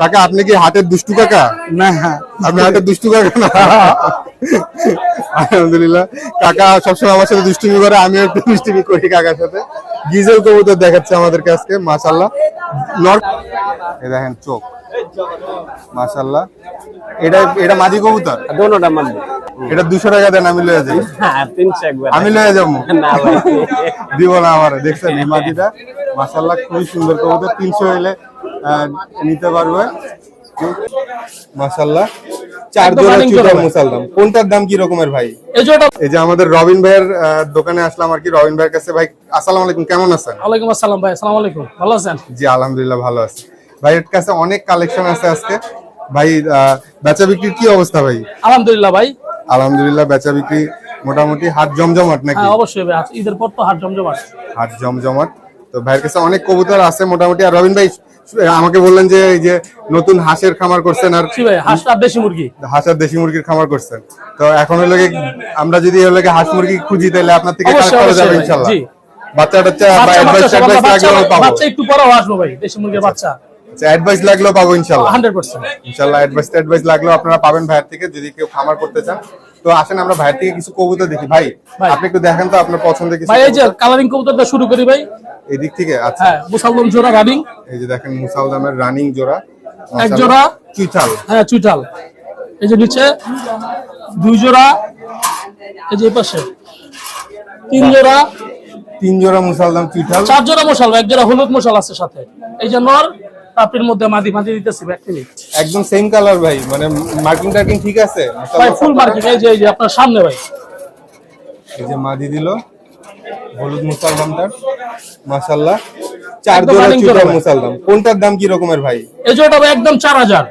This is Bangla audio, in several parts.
কাকা আপনি কি হাটের দুষ্টু কাকা? না আপনি হাটের দুষ্টু কাকা না? আলহামদুলিল্লাহ। কাকা সবসময় আমার সাথে দুষ্টুমি করে আমিও একটু দুষ্টুমি করি কাকার সাথে। গিজেল কবুতর দেখাচ্ছে আমাদেরকে আজকে মাশাল্লাহ নর এই দেখেন চোখ। মাশাল্লাহ এটা এটা মাঝি কবুতর? দোনোটা এটা দুশো টাকা দেন আমি লয়ে যাই হ্যাঁ একবার। আমি লয়ে যাব? না ভাই। দিব না আমার দেখছেন এই মাটিটা মাশাল্লাহ খুবই সুন্দর কবুতর। তিনশো এলে নিতে পারবে। মাশাল্লাহ চার জোড়া চুটার কোনটার দাম কি রকমের ভাই? এই যে আমাদের রবিন ভাইয়ের দোকানে আসলাম আর কি। রবিন ভাইয়ের কাছে ভাই আসসালামু আলাইকুম কেমন আছেন? ওয়ালাইকুম আসসালাম ভাই আসসালামু আলাইকুম। ভালো আছেন? জি আলহামদুলিল্লাহ ভালো আছি। ভাইয়ের কাছে অনেক কালেকশন আছে আজকে। ভাই বেচা বিক্রির কি অবস্থা ভাই? আলহামদুলিল্লাহ ভাই। আলহামদুলিল্লাহ বেচা বিক্রি মোটামুটি হাট জমজমাট নাকি? হ্যাঁ অবশ্যই ভাই ঈদের পর তো হাট জমজমাট। হাট জমজমাট। তো ভাইয়ের কাছে অনেক কবুতর আছে মোটামুটি। আর রবিন ভাই আমাকে বললেন যে এই যে নতুন হাঁসের খামার করছেন আর আর দেশি মুরগি। দেশি মুরগির খামার করছেন। তো এখন হলো আমরা যদি হলো হাঁস মুরগি খুঁজি তাহলে আপনার থেকে করা যাবে। বাচ্চা টাচ্চা বা অ্যাডভাইস অ্যাডভাইস লাগলেও পাবো। বাচ্চা একটু পরেও আসব ভাই দেশি মুরগির বাচ্চা। অ্যাডভাইস লাগলেও পাবো ইনশাল্লাহ। হান্ড্রেড পার্সেন্ট ইনশাল্লাহ অ্যাডভাইস অ্যাডভাইস লাগলেও আপনারা পাবেন ভাইয়ের থেকে যদি কেউ খামার করতে চান। তো আসেন আমরা ভাইয়ের থেকে কিছু কবুতর দেখি। ভাই। আপনি একটু দেখেন তো আপনার পছন্দের কিছু ভাই এই যে কালারিং কবুতরটা শুরু করি ভাই। এই দিক থেকে আচ্ছা। হ্যাঁ মুসালদম জোড়া রানিং এই যে দেখেন মুসালদামের রানিং জোড়া। এক জোড়া। চুইটাল হ্যাঁ চুইটাল এই যে নিচে দুই জোড়া। এই যে পাশে। তিন জোড়া। তিন জোড়া মুসালদাম চুইটাল চার জোড়া মশাল এক জোড়া হলুদ মশাল আছে সাথে। এই যে নর। তাপের মধ্যে মাদি মাদি দিতেছি এক মিনিট একদম সেম কালার ভাই মানে মার্কিং টার্কিং ঠিক আছে? ভাই ফুল মার্কেট এই যে এই যে আপনার সামনে ভাই। এই যে মাদি দিল হলুদ মুসালদামটার মাশাল্লাহ চার জোড়া। মুসালদাম কোনটার দাম কি রকমের ভাই? এই জোড়াটা ভাই একদম চার হাজার।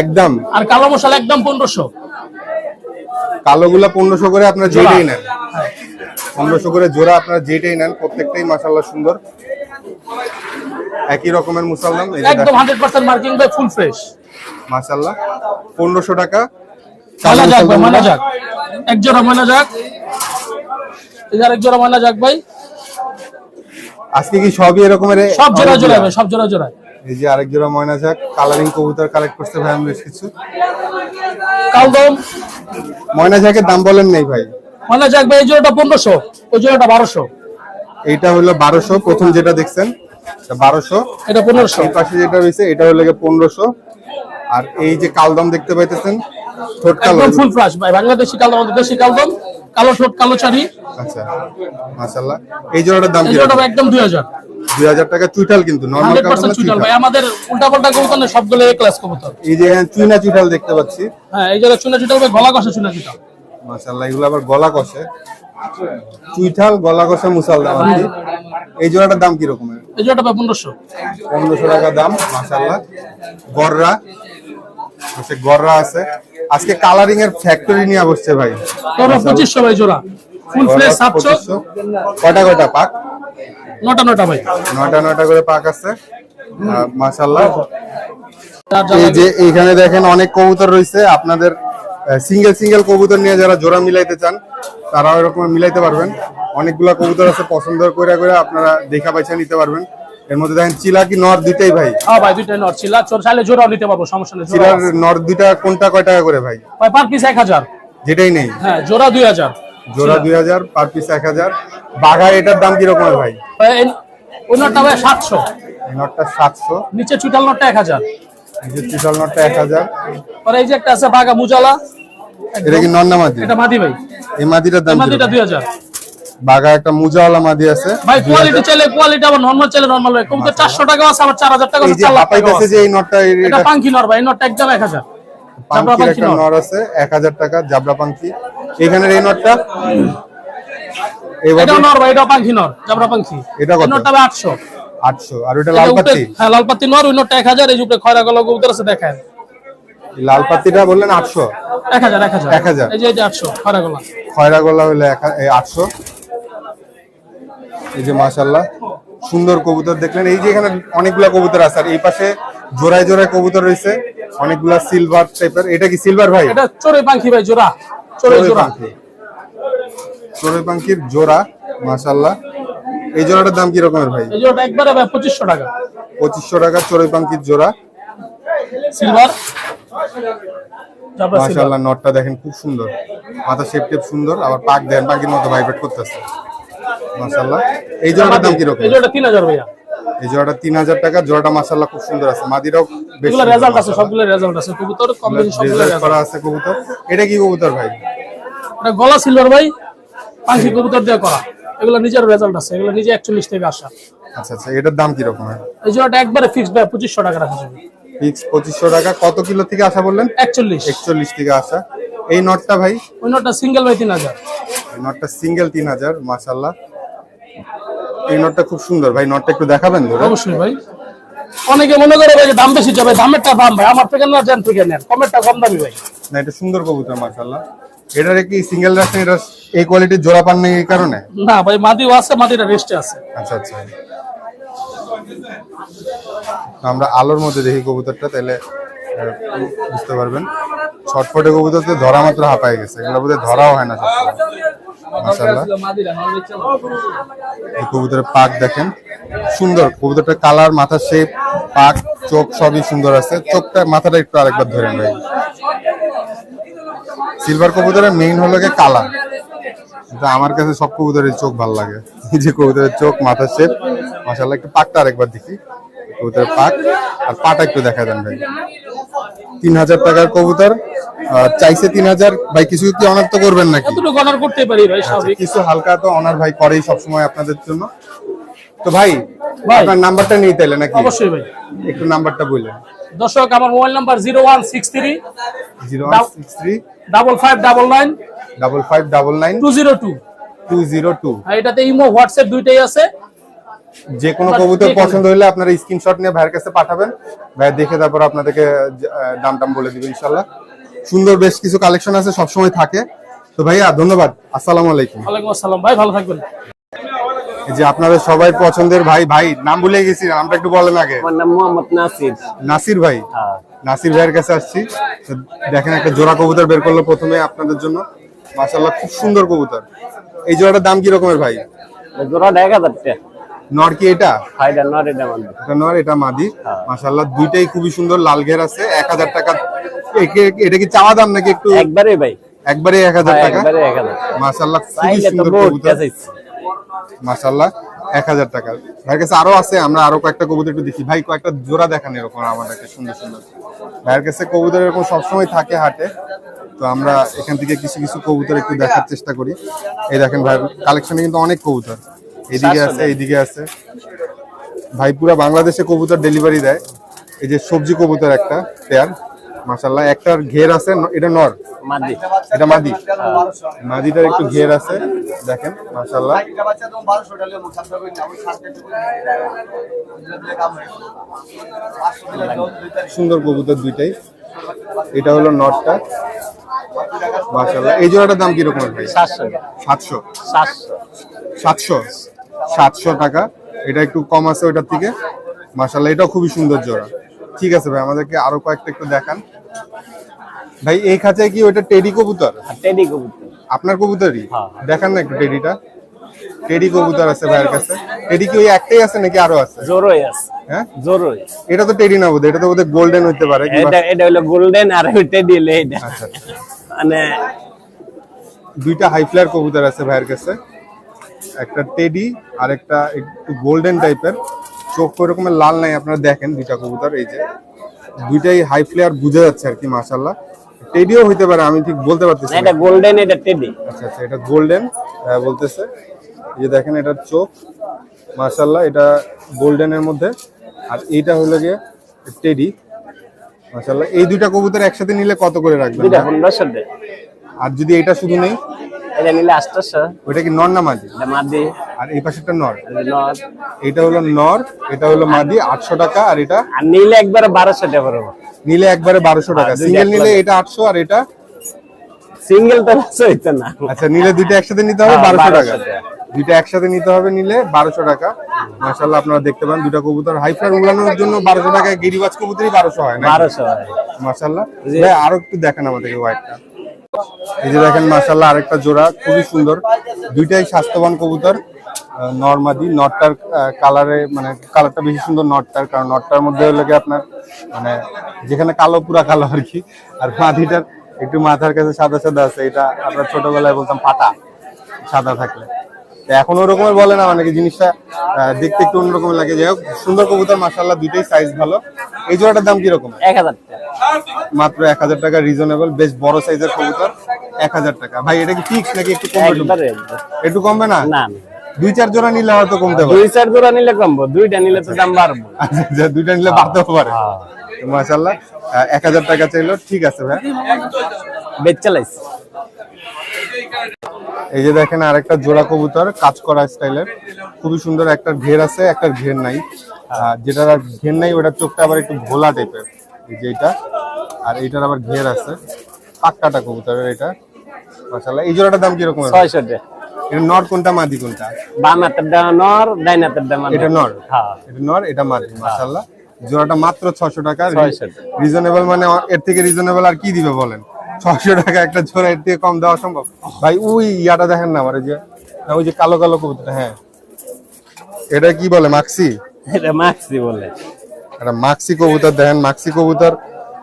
একদম। আর কালো মশাল একদম পনেরোশো। কালোগুলা পনেরোশো করে আপনারা। যেটাই নেন। পনেরোশো করে জোড়া আপনারা যেটাই নেন প্রত্যেকটাই মাশাল্লাহ সুন্দর। একই রকমের যে একদম হান্ড্রেড পার্সেন্ট মার্কিং ভাই ফুল ফ্রেশ মাশাল্লাহ পনেরোশো টাকা মানা যাক ভাই মানা যাক। এক জোড়া মানা যাক। এই যে আরেক জোড়া মানা যাক ভাই। আজকে কি সবই এরকমের সব জোড়া জোড়া ভাই সব জোড়া জোড়া। এই যে আরেক জোড়া ময়না যাক কালারিং কবুতর কালেক্ট করতে ভাই আমি বেশ কিছু। কালদম। ময়না ঝাঁকের দাম বলেন নেই ভাই? মানা যাক ভাই এই জোড়াটা পনেরোশো ওই জোড়াটা বারোশো। এইটা হলো বারোশো প্রথম যেটা দেখছেন বারোশো। এটা পনেরোশো। পাশে যেটা রয়েছে এটা হলো পনেরোশো। আর এই যে কালদম দেখতে পাইতেছেন ঠোঁট কালো একদম ফুল ফ্লাশ ভাই বাংলাদেশি কালদম আমাদের দেশি কালদম কালো ঠোঁট কালো চারি আচ্ছা এই জোড়াটার দাম এই কি জোড়াটা একদম টাকা চুইঠাল কিন্তু নর্মাল কালদম চুইটাল ভাই আমাদের উল্টা পাল্টা কবুতর না সবগুলো এ ক্লাস কবুতর। এই যে চুইনা দেখতে পাচ্ছি। হ্যাঁ এই চুইটাল ভাই গলা কষা চুইটাল এগুলো আবার গলা কষে। চুইঠাল গলা কষা মুসাল দাম আর এই জোড়াটার দাম কি রকমের? এই জোড়াটা পনেরোশো। পনেরোশো টাকা দাম মাশাল্লাহ গররা হচ্ছে গররা আছে। আজকে কালারিং এর ফ্যাক্টরি নিয়ে বসছে ভাই। পঁচিশশো ভাই জোড়া। ফুল ফ্রেশ সাতশো 2500 কয়টা কয়টা পাক? নটা নটা ভাই। নয়টা নয়টা করে পাক আছে। যা এই যে এইখানে দেখেন অনেক কবুতর রয়েছে। আপনাদের সিঙ্গেল সিঙ্গেল কবুতর নিয়ে যারা জোড়া মিলাইতে চান তারা এরকম মিলাইতে পারবেন। অনেকগুলা কবুতর আছে পছন্দ করে করে আপনারা দেখা পাইছা নিতে পারবেন। এর মধ্যে দেখেন চিলা কি নর দুইটাই ভাই? হ্যাঁ ভাই দুইটাই নর। চিলা চোর চাইলে জোড়াও নিতে পারব সমস্যা নেই চিলার নর দুইটা কোনটা কয় টাকা করে ভাই? ভাই পার পিস 1000 যেটাই নেই। হ্যাঁ জোড়া 2000 জোড়া 2000 পার পিস 1000 বাঘা এটার দাম কি রকম ভাই? ওই নটটা ভাই 700 এই নটটা 700 নিচে চুটাল নটটা 1000 টিশাল নটটা 1000 আর এই যে একটা আছে বাগা মুজালা এটা কি নন্না মাদি? এটা মাদি ভাই। এই মাদিটার দাম মাদিটা 2000 বাগা একটা মুজাওয়ালা মাদি আছে। ভাই কোয়ালিটি চাইলে কোয়ালিটি আবার নরমাল চাইলে নরমাল ভাই কম তো টাকা আছে আবার 4000 টাকা আছে 4 লাখ যে এই নটটা এটা পাঙ্কি নর ভাই নটটা একদম 1000 জাবরা পাঙ্কি নর আছে 1000 টাকা জাবরা পাঙ্কি এখানে এই নটটা? এটা নর ভাই এটা পাঙ্কি নর জাবরা পাঙ্কি এটা কত? নটটা 800 আটশো। আর ওইটা লাল পাত্তি হ্যাঁ লাল পাত্তি নর ওই নটটা এক হাজার এই উপরে খয়রা গলা কবুতর আছে দেখেন। লাল পাত্তিটা বললেন আটশো। এক হাজার এক হাজার। এক হাজার। এই যে যে আটশো খয়রা গলা। খয়রা গোলা হলে আটশো। এই যে মাশাল্লাহ সুন্দর কবুতর দেখলেন। এই যে এখানে অনেকগুলা কবুতর আছে আর এই পাশে জোড়ায় জোড়ায় কবুতর রয়েছে অনেকগুলা সিলভার টাইপের এটা কি সিলভার ভাই? এটা চোরে পাঙ্কি ভাই জোড়া। চোরে জোড়া। পাখি। চড়ুই পাখির জোড়া মাশাল্লাহ এই জোড়াটার দাম কি রকমের ভাই? এই জোড়াটা একবারে ভাই পঁচিশশো টাকা। পঁচিশশো টাকা চড়ুই পাখির জোড়া। সিলভার মাশাআল্লাহ নটটা দেখেন খুব সুন্দর। মাথা শেপ টেপ সুন্দর আবার পাক দেন পাখির মতো ভাইব্রেট করতেছে। মাশাআল্লাহ। এই জোড়াটার দাম কীরকম এই জোড়াটা তিন হাজার ভাইয়া। এই জোড়াটা তিন হাজার টাকা জোড়াটা মাশাআল্লাহ খুব সুন্দর আছে। মাদিরাও বেশ রেজাল্ট আছে। সবগুলো রেজাল্ট আছে। কবুতর কম বেশি সবগুলো রেজাল্ট করা আছে কবুতর। এটা কি কবুতর ভাই? এটা গলা সিলভার ভাই পাখি কবুতর দিয়ে করা। এগুলো নিজের রেজাল্ট আছে এগুলো নিজে একচল্লিশ থেকে আসা। আচ্ছা আচ্ছা এটার দাম এই জোড়াটা একবারে ফিক্সড ভাই পঁচিশশো টাকা রাখা যাবে। ফিক্স পঁচিশশো টাকা কত কিলো থেকে আসা বললেন? একচল্লিশ। একচল্লিশ থেকে আসা। এই নটটা ভাই? ওই নোটটা সিঙ্গেল ভাই তিন হাজার। এই নটটা সিঙ্গেল তিন হাজার মাশাল্লাহ এই নটটা খুব সুন্দর ভাই নটটা একটু দেখাবেন অবশ্যই ভাই। অনেকে মনে করে ভাই দাম বেশি যাবে দামেরটা দাম ভাই আমার থেকে না জেন থেকে নেন কমেরটা কম দামি ভাই। না এটা সুন্দর কবুতর মাশাল্লাহ এটার কি সিঙ্গেল রাখছেন এটা এই কোয়ালিটির জোড়া পান নেই এই কারণে? না ভাই মাদিও আছে মাদিটা রেস্টে আছে। আচ্ছা আচ্ছা। আমরা আলোর মধ্যে দেখি কবুতরটা তাহলে বুঝতে পারবেন। ছটফটে কবুতর তো ধরা মাত্র হাঁপায় গেছে। এগুলো বোধহয় ধরাও হয় না এই কবুতরের পাক দেখেন। সুন্দর। কবুতরটার কালার মাথার শেপ পাক চোখ সবই সুন্দর আছে। চোখটা মাথাটা একটু আরেকবার ধরেন ভাই। সিলভার কবুতরের মেইন হলো গিয়ে কালার আমার কাছে সব কবুতরের চোখ ভালো লাগে। এই যে কবুতরের চোখ মাথার শেপ মাশাআল্লাহ একটু পাকটা আরেকবার দেখি। কবুতরের পাক। আর পাটা একটু দেখা দেন ভাই। তিন হাজার টাকার কবুতর চাইছে তিন হাজার। ভাই কিছু কি অনার তো করবেন নাকি? কতটুকু করতে পারি ভাই কিছু হালকা তো অনার ভাই করেই সবসময় আপনাদের জন্য। তো ভাই ভাই। আপনার নাম্বারটা নিয়ে তাইলে নাকি? অবশ্যই ভাই। একটু নাম্বারটা বললেন। দর্শক আমার mobile number zero one six three zero one six three double five double nine double five double nine two zero two. Two zero two. এটাতে ইমো হোয়াটসঅ্যাপ দুইটাই আছে। যে কোনো কবুতর পছন্দ হলে আপনারা স্ক্রিনশট নিয়ে ভাইয়ের কাছে পাঠাবেন। ভাই দেখে তারপর আপনাদেরকে দাম টাম বলে দিবে ইনশাল্লাহ। সুন্দর বেশ কিছু কালেকশন আছে সবসময় থাকে। তো ভাইয়া ধন্যবাদ। আসসালামু আলাইকুম। ওয়ালাইকুম আসসালাম। ভাই ভালো থাকবেন। যে আপনাদের সবাই পছন্দের ভাই ভাই নাম ভুলে গেছি নামটা একটু বলেন আগে। আমার নাম মোহাম্মদ নাসির। নাসির ভাই? হ্যাঁ। নাসির ভাইয়ের কাছে আসছি। দেখেন একটা জোড়া কবুতর বের করল প্রথমে আপনাদের জন্য। মাশাল্লাহ খুব সুন্দর কবুতর। এই জোড়াটার দাম কি রকমের ভাই জোড়াটা এক হাজার টাকা। নর কি এটা? ফাইডার নর এটা এটা নর এটা মাদি। মাশাল্লাহ দুইটাই খুবই সুন্দর লাল ঘের আছে। এক হাজার টাকা একে- এটা কি চাওয়া দাম নাকি একটু একবারে ভাই। একবারে এক হাজার হ্যাঁ, টাকা? একবারে এক হাজার। খুবই সুন্দর কবুতর। চাইছি মাশাল্লাহ এক হাজার টাকার ভাইয়ের কাছে আরও আছে আমরা আরও কয়েকটা কবুতর একটু দেখি। ভাই কয়েকটা জোড়া দেখান এরকম আমাদেরকে সুন্দর সুন্দর। ভাইয়ের কাছে কবুতর এরকম সবসময় থাকে হাটে তো আমরা এখান থেকে কিছু কিছু কবুতর একটু দেখার চেষ্টা করি। এই দেখেন ভাই কালেকশনে কিন্তু অনেক কবুতর। এইদিকে আছে এইদিকে আছে। ভাই পুরা বাংলাদেশে কবুতর ডেলিভারি দেয়। এই যে সবজি কবুতর একটা পেয়ার মাশাল্লাহ একটার ঘের আছে এটা নর। মাদি। এটা মাদি। মাদিটার একটু ঘের আছে দেখেন মাশাল্লাহ সুন্দর কবুতর দুইটাই। এটা হলো নটটা মাশাল্লাহ এই জোড়াটার দাম কীরকম ভাই? সাতশো। সাতশো। সাতশো। সাতশো। সাতশো টাকা। এটা একটু কম আছে ওইটার থেকে। মাশাল্লাহ এটাও খুবই সুন্দর জোড়া। ঠিক আছে ভাই আমাদেরকে আরও কয়েকটা একটু দেখান। ভাই এই খাঁচায় কি ওইটা টেডি কবুতর? টেডি কবুতর। আপনার কবুতরই? হ্যাঁ। দেখান না একটু টেডিটা। টেডি কবুতর আছে ভাইয়ের কাছে। টেডি কি ওই একটাই আছে নাকি আরও আছে? জোরই আছে। হ্যাঁ? জোরই। এটা তো টেডি না বোধ এটা তো বোধ গোল্ডেন হইতে পারে এটা এটা হলো গোল্ডেন আর ওই টেডি হলো এটা আচ্ছা আচ্ছা। মানে দুইটা হাই ফ্লায়ার কবুতর আছে ভাইয়ের কাছে। একটা টেডি আর একটা একটু গোল্ডেন টাইপের চোখ ওই রকমের লাল নাই আপনারা দেখেন দুইটা কবুতর এই যে দুইটাই হাই ফ্লেয়ার বুঝা যাচ্ছে আর কি মাশাল্লাহ টেডিও হইতে পারে আমি ঠিক বলতে পারতেছি এটা গোল্ডেন এটা টেডি আচ্ছা আচ্ছা এটা গোল্ডেন বলতেছে। এই যে দেখেন এটার চোখ মাশাল্লাহ এটা গোল্ডেনের মধ্যে। আর এইটা হলো গিয়ে টেডি মাশাল্লাহ এই দুইটা কবুতর একসাথে নিলে কত করে রাখবেন দুইটা পনেরোশো টাকা আর যদি এটা শুধু নেই? এটা নিলে আটশোশো ওটা কি নর না মাদি এটা মাদি আর এই পাশেরটা নর। এটা হলো নর এটা হলো মাদি আটশো টাকা আর এটা নিলে একবারে বারোশো টাকা নিলে একবারে বারোশো টাকা। সিঙ্গেল নিলে এটা আটশো আর এটা সিঙ্গেল তো হইতো না। আচ্ছা নিলে দুইটা একসাথে নিতে হবে হ্যাঁ, বারোশো টাকা। দুইটা একসাথে নিতে হবে নিলে বারোশো টাকা। মাসাল্লাহ আপনারা দেখতে পান দুইটা কবুতর হাই ফ্লার উড়ানোর জন্য বারোশো টাকায় গিরিবাজ কবুতরই বারোশো হয় না বারোশো হয়। মাসাল্লাহ ভাই আরও একটু দেখেন আমাদেরকে হোয়াইটটা এই যে দেখেন মাসাল্লাহ আরেকটা জোড়া খুবই সুন্দর। দুইটাই স্বাস্থ্যবান কবুতর। নর্মাদি নটটার কালারে মানে কালারটা বেশি সুন্দর নটটার কারণ নটটার মধ্যে হলো কি আপনার মানে যেখানে কালো পুরা কালো আর কি। আর মাদিটার একটু মাথার কাছে সাদা সাদা আছে এটা আমরা ছোটবেলায় বলতাম পাটা সাদা থাকলে। এখন ওরকমের বলে না মানে জিনিসটা দেখতে একটু অন্যরকম লাগে। যাই হোক সুন্দর কবুতর মাসাল্লাহ দুইটাই সাইজ ভালো। এই জোড়াটার দাম কীরকম? এক হাজার মাত্র এক হাজার টাকা রিজনেবল বেশ বড় সাইজের কবুতর এক হাজার টাকা। ভাই এটা কি ফিক্স নাকি একটু কমবে? একটু কমবে না না। দুই চার জোড়া নিলে হয়তো কমতে পারে। দুই চার জোড়া নিলে কমবো দুইটা নিলে তো দাম বাড়বো। আচ্ছা আচ্ছা, দুইটা নিলে বাড়তেও পারে। মাশাল্লাহ এক হাজার টাকা চাইলো ঠিক আছে ভাই। বেচ চালাইছি এই যে দেখেন আরেকটা জোড়া কবুতর কাজ করা স্টাইলের। খুবই সুন্দর একটা ঘের আছে একটা ঘের নাই। আর যেটার আর ঘের নাই ওটার চোখটা আবার একটু ভোলা টাইপের এই যে এটা আর এইটার আবার ঘের আছে। পাক্কাটা কবুতরের এটা। মাশাল্লাহ এই জোড়াটার দাম কীরকম হবে? ছয়শো টাকা। এটা নর কোনটা মাদি কোনটা? বাম হাতের দাম নর ডাইন হাতের দাম এটা নর? হ্যাঁ। এটা নর এটা মাদি মাশাল্লাহ জোড়াটা মাত্র ছশো টাকা। 600 টাকা। রিজনেবল মানে এর থেকে রিজনেবল আর কি দিবে বলেন? ছশো টাকা একটা জোড়া এর থেকে কম দেওয়া সম্ভব? ভাই ওই ইয়াটা দেখেন না আমার ওই যে ওই যে কালো কালো কবুতর হ্যাঁ। এটা কি বলে মাক্সি? এটা মাক্সি বলে। এটা মাক্সি কবুতর দেখেন মাক্সি কবুতর।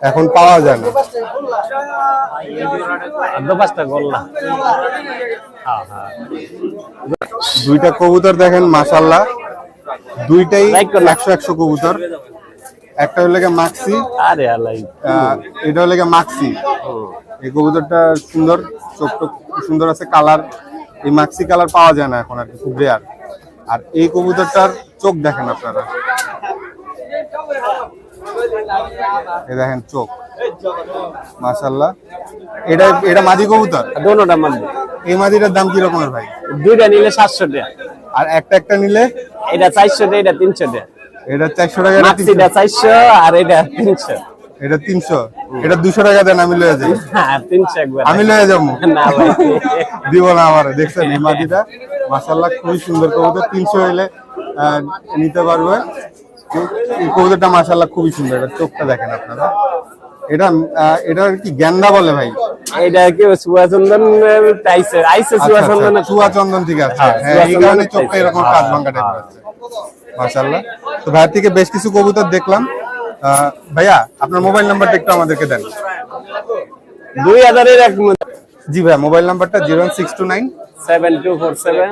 এখন পাওয়া যায় না। হ্যাঁ হ্যাঁ। দুইটা কবুতর দেখেন মাশাল্লাহ দুইটাই একশো একশো কবুতর। একটা হলো মাক্সি আরে এটা হলো মাক্সি। এই কবুতরটা সুন্দর চোখ সুন্দর আছে কালার। এই মাক্সি কালার পাওয়া যায় না এখন আর কি খুব রেয়ার আর এই কবুতরটার চোখ দেখেন আপনারা। দেখেন চোখ। মাশাল্লাহ এটা এটা মাদি কবুতর? দোনোটা এই মাদিটার দাম কি রকমের ভাই? দুইটা নিলে সাতশো টাকা আর একটা একটা নিলে? এটা চারশো টাকা এটা তিনশো টাকা এটা চারশো টাকা এটা তিনশো। মাক্সিটা চারশো আর এটা তিনশো। এটা তিনশো। এটা দুশো টাকা দেন আমি লয়ে যাই। হ্যাঁ আমি লয়ে যাব। দিব না আমার দেখছেন এই মাটিটা মাসাল্লাহ খুবই সুন্দর কবুতর। তিনশো আহ, নিতে পারবে কবুতরটা মাসাল্লাহ খুবই সুন্দর এটা চোখটা দেখেন আপনারা। এটা এটা কি গ্যান্ডা বলে ভাই? এটা কি সুয়াচন্দন আইসে আইসে সুয়াচন্দন চুয়া চন্দন ঠিক আছে। হ্যাঁ, হ্যাঁ এই কারণে চোখটা এরকম কাজ ভাঙ্গা টাইপের আছে মাসাল্লাহ তো ভাইয়ের থেকে বেশ কিছু কবুতর দেখলাম। ভাইয়া আপনার মোবাইল নাম্বারটা একটু আমাদেরকে দেন। দুই হাজারের এক জি মোবাইল নাম্বারটা zero six two nine seven two four seven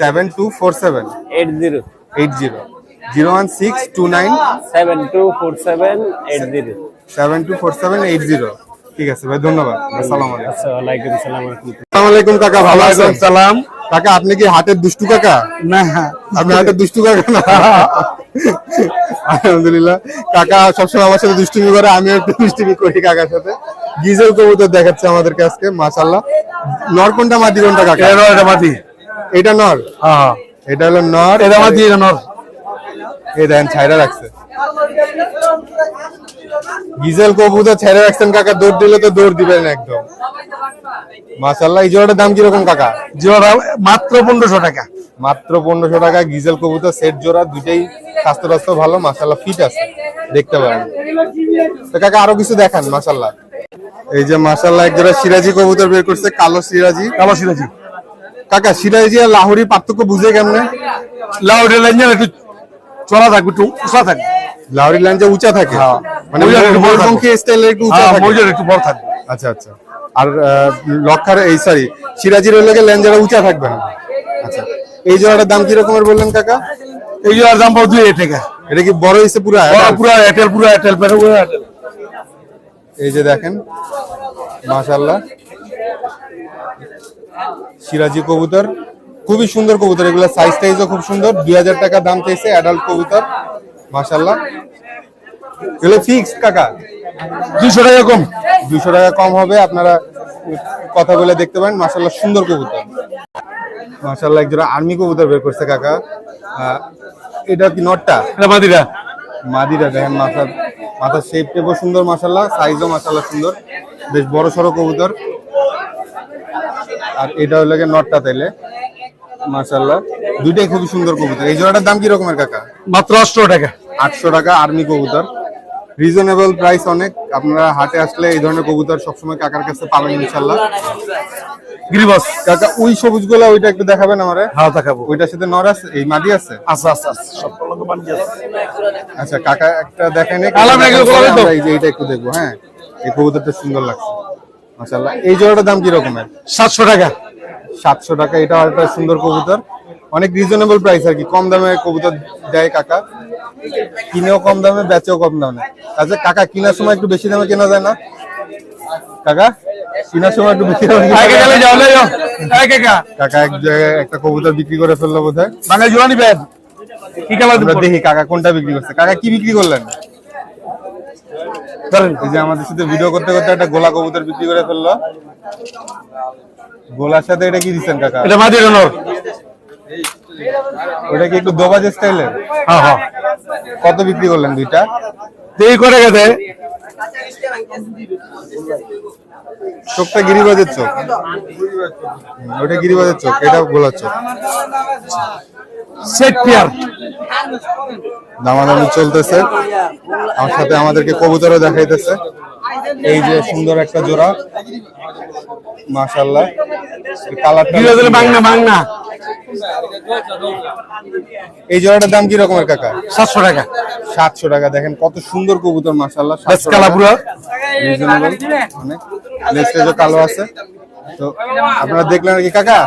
seven two four seven eight zero. Eight zero. Zero one six two nine seven two four seven eight zero. Seven two four seven eight zero. ঠিক আছে ভাই ধন্যবাদ। আসসালামু আলাইকুম। আচ্ছা ওয়ালাইকুম সালাম আসসালামু আলাইকুম কাকা ভালো আছেন? সালাম। কাকা আপনি কি হাটের দুষ্টু কাকা? না আপনি হাটের দুষ্টু কাকা না? আলহামদুলিল্লাহ। কাকা সবসময় আমার সাথে দুষ্টুমি করে আমিও একটু দুষ্টুমি করি কাকার সাথে। গিজেল কবুতর দেখাচ্ছে আমাদেরকে আজকে মাশাল্লাহ নর কোনটা মাদি কোনটা কাকা? এটা মাটি। এটা নর? হ্যাঁ। এটা হলো নর। এটা মাটি এটা নর। এই দেখেন ছাইরা রাখছে। গিজেল কবুতর ছেড়ে রাখছেন কাকা দৌড় দিলে তো দৌড় দিবেন একদম। মাশাল্লাহ এই জোড়াটার দাম কীরকম কাকা? জোড়া মাত্র পনেরোশো টাকা। মাত্র পনেরোশো টাকা গিজেল কবুতর সেট জোড়া দুইটাই স্বাস্থ্য টাস্থ্য ভালো মাশাল্লাহ ফিট আছে। দেখতে পারেন। তো কাকা আরও কিছু দেখান মাশাল্লাহ এই যে মাশাল্লাহ এক জোড়া সিরাজি কবুতর বের করছে কালো সিরাজি। কালো সিরাজি। কাকা সিরাজি আর লাহোরি পার্থক্য বুঝে কেমনে? লাউডের লাইন একটু চড়া থাকবে একটু উঁচা থাকবে লাহোরি লাইন যে উঁচা থাকে মানে একটু বড় ময়ূরপঙ্খী স্টাইলের একটু উঁচা হ্যাঁ থাকে। মৌজার একটু বড় থাকবে। আচ্ছা আচ্ছা। আর লক্ষার এই সরি সিরাজির লোকের লেঞ্জারা উঁচা থাকবে না। আচ্ছা এই জোড়াটার দাম কি রকমের বললেন কাকা? এই জোড়ার দাম পড়বে দুই টাকা। এটা কি বড় হয়েছে পুরা পুরো এয়ারটেল পুরো এয়ারটেল পুরো এয়ারটেল এই যে দেখেন মাশাল্লাহ সিরাজি কবুতর। খুবই সুন্দর কবুতর এগুলো সাইজ টাইজও খুব সুন্দর দুই হাজার টাকা দাম চাইছে অ্যাডাল্ট কবুতর মাশাল্লাহ এগুলো ফিক্সড কাকা। দুইশো টাকা কম। দুশো টাকা কম হবে আপনারা কথা বলে দেখতে পারেন মাশাল্লাহ সুন্দর কবুতর। মাশাল্লাহ একজন আর্মি কবুতর বের করছে কাকা। এটা কি নটটা? এটা মাদিরা। মাদিরা দেখেন মাথার মাথার শেপ টেপও সুন্দর মাশাল্লাহ সাইজও মাশাল্লাহ সুন্দর বেশ বড় সড়ো কবুতর। আর এটা হলো নটটা তাইলে। মাশাল্লাহ দুইটাই খুবই সুন্দর কবুতর। এই জোড়াটার দাম কি রকমের কাকা? মাত্র আটশো টাকা। আটশো টাকা আর্মি কবুতর। রিজনেবল প্রাইস অনেক। আপনারা হাটে আসলে এই ধরনের কবুতর সবসময় কাকার কাছে পাবেন ইনশাল্লাহ গিরিবাস। কাকা ওই সবুজ গোলা ওইটা একটু দেখাবেন আমারে? হ্যাঁ দেখাবো। ওইটার সাথে নর আছে? এই মাদি আছে? আচ্ছা আচ্ছা আচ্ছা সব আছে। আচ্ছা কাকা একটা দেখেন? এই যে এইটা একটু দেখব হ্যাঁ। এই কবুতরটা সুন্দর লাগছে। মাশাআল্লাহ। এই জোড়াটার দাম কি রকমের সাতশো টাকা। সাতশো টাকা। এটা একটা সুন্দর কবুতর। অনেক রিজনেবল প্রাইস আর কি। কম দামে কবুতর দেয় কাকা। কিনেও কম দামে বেচেও কম দামে। আচ্ছা কাকা কেনার সময় একটু বেশি দামে কেনা যায় না? কাকা কেনার সময় একটু বেশি দামে কাকা এক জায়গায় একটা কবুতর বিক্রি করে ফেলল বোধ হয় বাংলা জোয়ানি ব্যাগ দেখি কাকা কোনটা বিক্রি করছে। কাকা কি বিক্রি করলেন? এই যে আমাদের সাথে ভিডিও করতে করতে একটা গোলা কবুতর বিক্রি করে ফেলল। গোলার সাথে এটা কি দিচ্ছেন কাকা? এটা মাদি রনর ওটা কি একটু দোবাজ স্টাইলের হ্যাঁ হ্যাঁ। কত বিক্রি করলেন দুইটা? দেরি করে গেছে। চোখটা গিরিবাজের চোখ। ওটা গিরিবাজের চোখ এটা গোলার চোখ। Set pair. দামাদামি চলতেছে। আমার সাথে আমাদেরকে কবুতরও দেখাইতেছে। এই যে সুন্দর একটা জোড়া। মাশাল্লাহ কালারটা বাংনা বাংনা এই জোড়াটার দাম কি রকমের কাকা? সাতশো টাকা। সাতশো টাকা। দেখেন কত সুন্দর কবুতর মাশাল্লাহ বেশ কালা পুরো। রিজনেবল কালো আছে। তো আপনারা দেখলেন কি কাকা?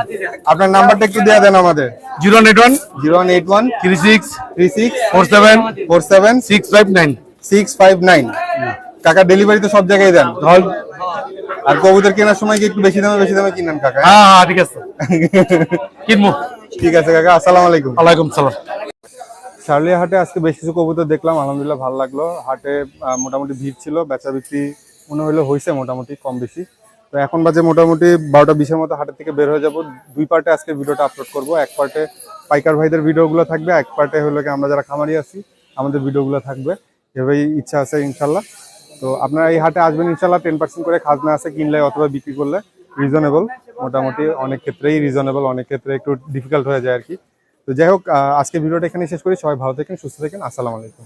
আপনার নাম্বারটা একটু দেয়া দেন আমাদের। Zero eight one. Zero one eight one. Three six. Three six. Four seven. Four seven. Six five nine. Six five nine. কাকা ডেলিভারি তো সব জায়গায় দেন। ধর আর কবুতর কেনার সময় কি একটু বেশি দামে বেশি দামে কিনেন কাকা? হ্যাঁ হ্যাঁ ঠিক আছে। কিনবো। ঠিক আছে কাকা আসসালামু আলাইকুম। ওয়ালাইকুম সালাম। শার্লিয়া হাটে আজকে বেশ কিছু কবুতর দেখলাম আলহামদুলিল্লাহ ভালো লাগল। হাটে মোটামুটি ভিড় ছিল বেচা বিক্রি মনে হলো হয়েছে মোটামুটি কম বেশি। তো এখন বাজে মোটামুটি বারোটা বিশের মতো হাটের থেকে বের হয়ে যাব। দুই পার্টে আজকে ভিডিওটা আপলোড করব। এক পার্টে পাইকার ভাইদের ভিডিওগুলো থাকবে এক পার্টে হলো কি আমরা যারা খামারি আছি আমাদের ভিডিওগুলো থাকবে। এভাবেই ইচ্ছা আছে ইনশাল্লাহ। তো আপনারা এই হাটে আসবেন ইনশাল্লাহ টেন পার্সেন্ট করে খাজনা আছে কিনলে অথবা বিক্রি করলে রিজনেবল মোটামুটি অনেক ক্ষেত্রেই রিজনেবল অনেক ক্ষেত্রে একটু ডিফিকাল্ট হয়ে যায় আর কি। তো যাই হোক আজকে ভিডিওটা এখানে শেষ করি। সবাই ভালো থাকেন, সুস্থ থাকেন। আসসালামু আলাইকুম।